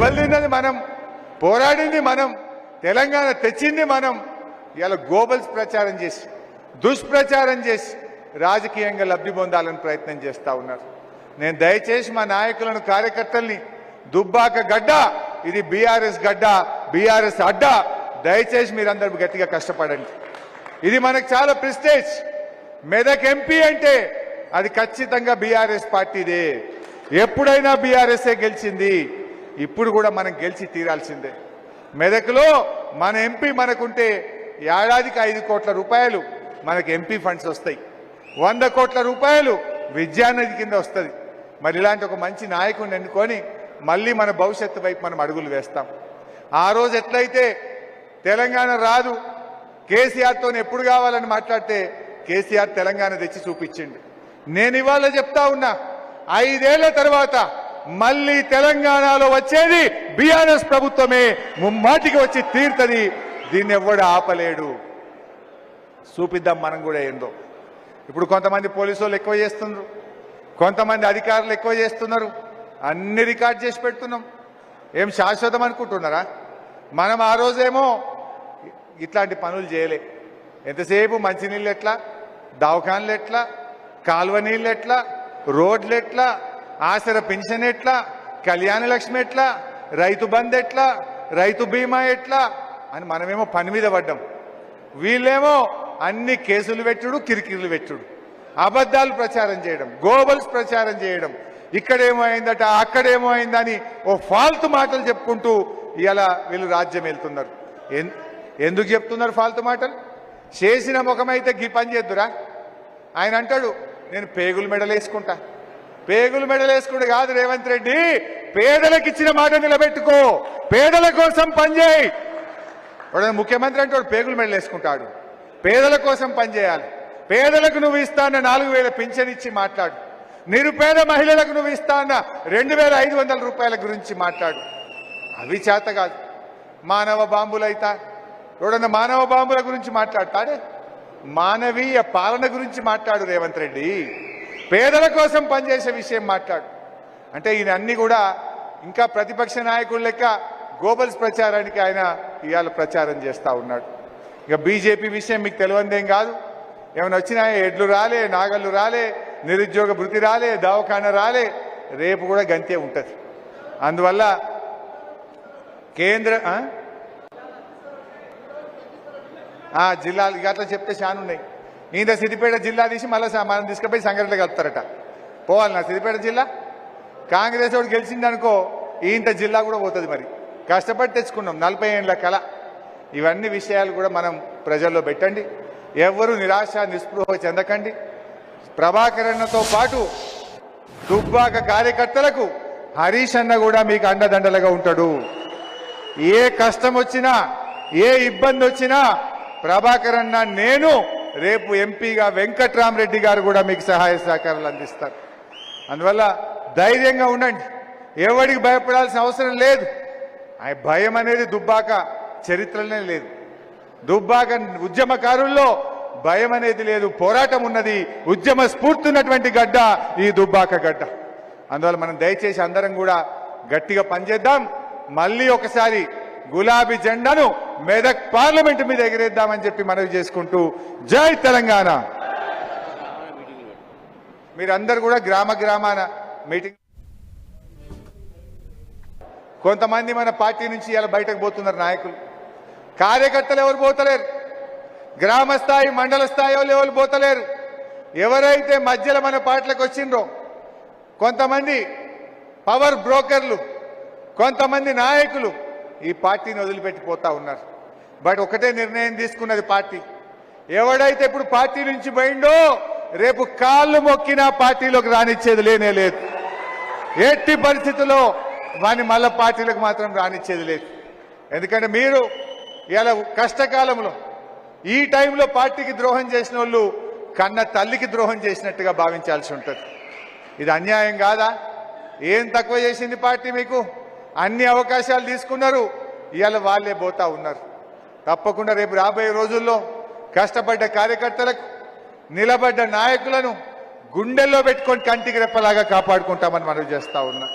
దెబ్బలు మనం పోరాడింది మనం తెలంగాణ తెచ్చింది మనం ఇలా గోబల్స్ ప్రచారం చేసి దుష్ప్రచారం చేసి రాజకీయంగా లబ్ధి పొందాలని ప్రయత్నం చేస్తూ ఉన్నారు. నేను దయచేసి మా నాయకులను కార్యకర్తల్ని దుబ్బాక గడ్డ ఇది బీఆర్ఎస్ గడ్డ బీఆర్ఎస్ అడ్డ దయచేసి మీరందరూ గట్టిగా కష్టపడండి. ఇది మనకు చాలా ప్రిస్టేజ్. మెదక్ ఎంపీ అంటే అది ఖచ్చితంగా బీఆర్ఎస్ పార్టీదే. ఎప్పుడైనా బీఆర్ఎస్ఏ గెలిచింది. ఇప్పుడు కూడా మనం గెలిచి తీరాల్సిందే. మెదక్లో మన ఎంపీ మనకుంటే ఏడాదికి ఐదు కోట్ల రూపాయలు మనకు ఎంపీ ఫండ్స్ వస్తాయి. వంద కోట్ల రూపాయలు విద్యానిధి కింద వస్తుంది. మరి ఇలాంటి ఒక మంచి నాయకుడిని ఎన్నుకొని మళ్ళీ మన భవిష్యత్తు వైపు మనం అడుగులు వేస్తాం. ఆ రోజు ఎట్లయితే తెలంగాణ రాదు కేసీఆర్తో ఎప్పుడు కావాలని మాట్లాడితే కేసీఆర్ తెలంగాణ తెచ్చి చూపించిండు. నేను ఇవాళ చెప్తా ఉన్నా ఐదేళ్ళ తర్వాత మళ్ళీ తెలంగాణలో వచ్చేది బీఆర్ఎస్ ప్రభుత్వమే. ముమ్మాటికి వచ్చి తీరుతుంది. దీన్ని ఎవడు ఆపలేడు. చూపిద్దాం మనం కూడా ఏందో. ఇప్పుడు కొంతమంది పోలీసు ఎక్కువ చేస్తున్నారు కొంతమంది అధికారులు ఎక్కువ చేస్తున్నారు. అన్ని రికార్డ్ చేసి పెడుతున్నాం. ఏం శాశ్వతం అనుకుంటున్నారా? మనం ఆ రోజేమో ఇట్లాంటి పనులు చేయలే. ఎంతసేపు మంచినీళ్ళు ఎట్లా? దవాఖాన్లు ఎట్లా? కాలువ నీళ్ళు ఎట్లా? రోడ్లు ఎట్లా? ఆసర పెన్షన్ ఎట్లా? కళ్యాణ లక్ష్మి ఎట్లా? రైతు బంద్ ఎట్లా? రైతు బీమా ఎట్లా? అని మనమేమో పని మీద పడ్డాం. వీళ్ళేమో అన్ని కేసులు పెట్టుడు కిరికిరులు పెట్టుడు. అబద్ధాలు ప్రచారం చేయడం గోబల్స్ ప్రచారం చేయడం. ఇక్కడేమో అయిందట అక్కడేమో అయిందని ఓ ఫాల్తు మాటలు చెప్పుకుంటూ ఇలా వీళ్ళు రాజ్యం వెళ్తున్నారు. ఎన్- ఎందుకు చెప్తున్నారు ఫాల్తు మాటలు? చేసిన ముఖమైతే గీ పని చేద్దురా? ఆయన అంటాడు నేను పేగులు మెడలేసుకుంటా. పేగులు మెడలేసుకుడు కాదు రేవంత్ రెడ్డి. పేదలకు ఇచ్చిన మాట నిలబెట్టుకో. పేదల కోసం పనిచేయి వాడు ముఖ్యమంత్రి అంటే వాడు పేగులు మెడలేసుకుంటాడు. పేదల కోసం పనిచేయాలి పేదలకు నువ్వు ఇస్తాన్న నాలుగు వేల పింఛన్ ఇచ్చి మాట్లాడు. నిరుపేద మహిళలకు నువ్వు ఇస్తాన్న రెండు వేల ఐదు వందల రూపాయల గురించి మాట్లాడు. అవి చేత కాదు. మానవ బాంబులైతా. ఎవడన్నా మానవ బాంబుల గురించి మాట్లాడతాడే? మానవీయ పాలన గురించి మాట్లాడు రేవంత్ రెడ్డి. పేదల కోసం పనిచేసే విషయం మాట్లాడు. అంటే ఈయన అన్ని కూడా ఇంకా ప్రతిపక్ష నాయకుడు లెక్క గోబల్స్ ప్రచారానికి ఆయన ఇవాళ ప్రచారం చేస్తూ ఉన్నాడు. ఇక బీజేపీ విషయం మీకు తెలియందేం కాదు. ఏమైనా వచ్చినా ఎడ్లు రాలే నాగళ్ళు రాలే నిరుద్యోగ భృతి రాలే దవాఖాన రాలే రేపు కూడా గంతే ఉంటుంది. అందువల్ల కేంద్ర జిల్లాలు ఇక అట్లా చెప్తే చాలా ఉన్నాయి ఈయన సిద్దిపేట జిల్లా తీసి మళ్ళీ మనం తీసుకుపోయి సంఘటనలు కలుపుతారట. పోవాలి నా సిద్దిపేట జిల్లా? కాంగ్రెస్ వాడు గెలిచిందనుకో ఈయంత జిల్లా కూడా పోతుంది మరి. కష్టపడి తెచ్చుకున్నాం నలభై ఏళ్ళ కళ. ఇవన్నీ విషయాలు కూడా మనం ప్రజల్లో పెట్టండి. ఎవరు నిరాశ నిస్పృహ చెందకండి. ప్రభాకరన్నతో పాటు దుబ్బాక కార్యకర్తలకు హరీష్ అన్న కూడా మీకు అండదండలుగా ఉంటాడు. ఏ కష్టం వచ్చినా ఏ ఇబ్బంది వచ్చినా ప్రభాకర్ అన్న నేను రేపు ఎంపీగా వెంకట్రామరెడ్డి గారు కూడా మీకు సహాయ సహకారాలు అందిస్తారు. అందువల్ల ధైర్యంగా ఉండండి. ఎవడికి భయపడాల్సిన అవసరం లేదు. ఆ భయం అనేది దుబ్బాక చరిత్రలోనే లేదు. దుబ్బాక ఉద్యమకారుల్లో భయం అనేది లేదు. పోరాటం ఉన్నది. ఉద్యమ స్ఫూర్తి ఉన్నటువంటి గడ్డ ఈ దుబ్బాక గడ్డ. అందువల్ల మనం దయచేసి అందరం కూడా గట్టిగా పనిచేద్దాం. మళ్ళీ ఒకసారి గులాబీ జెండాను మెదక్ పార్లమెంట్ మీద ఎగిరేద్దామని చెప్పి మనవి చేసుకుంటూ జై తెలంగాణ. మీరందరూ కూడా గ్రామ గ్రామాన మీటింగ్ కొంతమంది మన పార్టీ నుంచి ఇలా బయటకు పోతున్నారు నాయకులు. కార్యకర్తలు ఎవరు పోతలేరు? గ్రామ స్థాయి మండల స్థాయి వాళ్ళు ఎవరు పోతలేరు? ఎవరైతే మధ్యలో మన పార్టీలకు వచ్చిండ్రో కొంతమంది పవర్ బ్రోకర్లు కొంతమంది నాయకులు ఈ పార్టీని వదిలిపెట్టిపోతా ఉన్నారు. బట్ ఒకటే నిర్ణయం తీసుకున్నది పార్టీ. ఎవడైతే ఇప్పుడు పార్టీ నుంచి పోయిండో రేపు కాళ్ళు మొక్కినా పార్టీలోకి రానిచ్చేది లేనే లేదు. ఎట్టి పరిస్థితుల్లో వాని మళ్ళా పార్టీలకు మాత్రం రానిచ్చేది లేదు. ఎందుకంటే మీరు ఇలా కష్టకాలంలో ఈ టైంలో పార్టీకి ద్రోహం చేసిన వాళ్ళు కన్న తల్లికి ద్రోహం చేసినట్టుగా భావించాల్సి ఉంటుంది. ఇది అన్యాయం కాదా? ఏం తక్కువ చేసింది పార్టీ మీకు? అన్ని అవకాశాలు తీసుకున్నారు. ఇవాళ వాళ్ళే పోతా ఉన్నారు. తప్పకుండా రేపు రాబోయే రోజుల్లో కష్టపడ్డ కార్యకర్తలకు నిలబడ్డ నాయకులను గుండెల్లో పెట్టుకొని కంటికి రెప్పలాగా కాపాడుకుంటామని మనం చేస్తా ఉన్నా.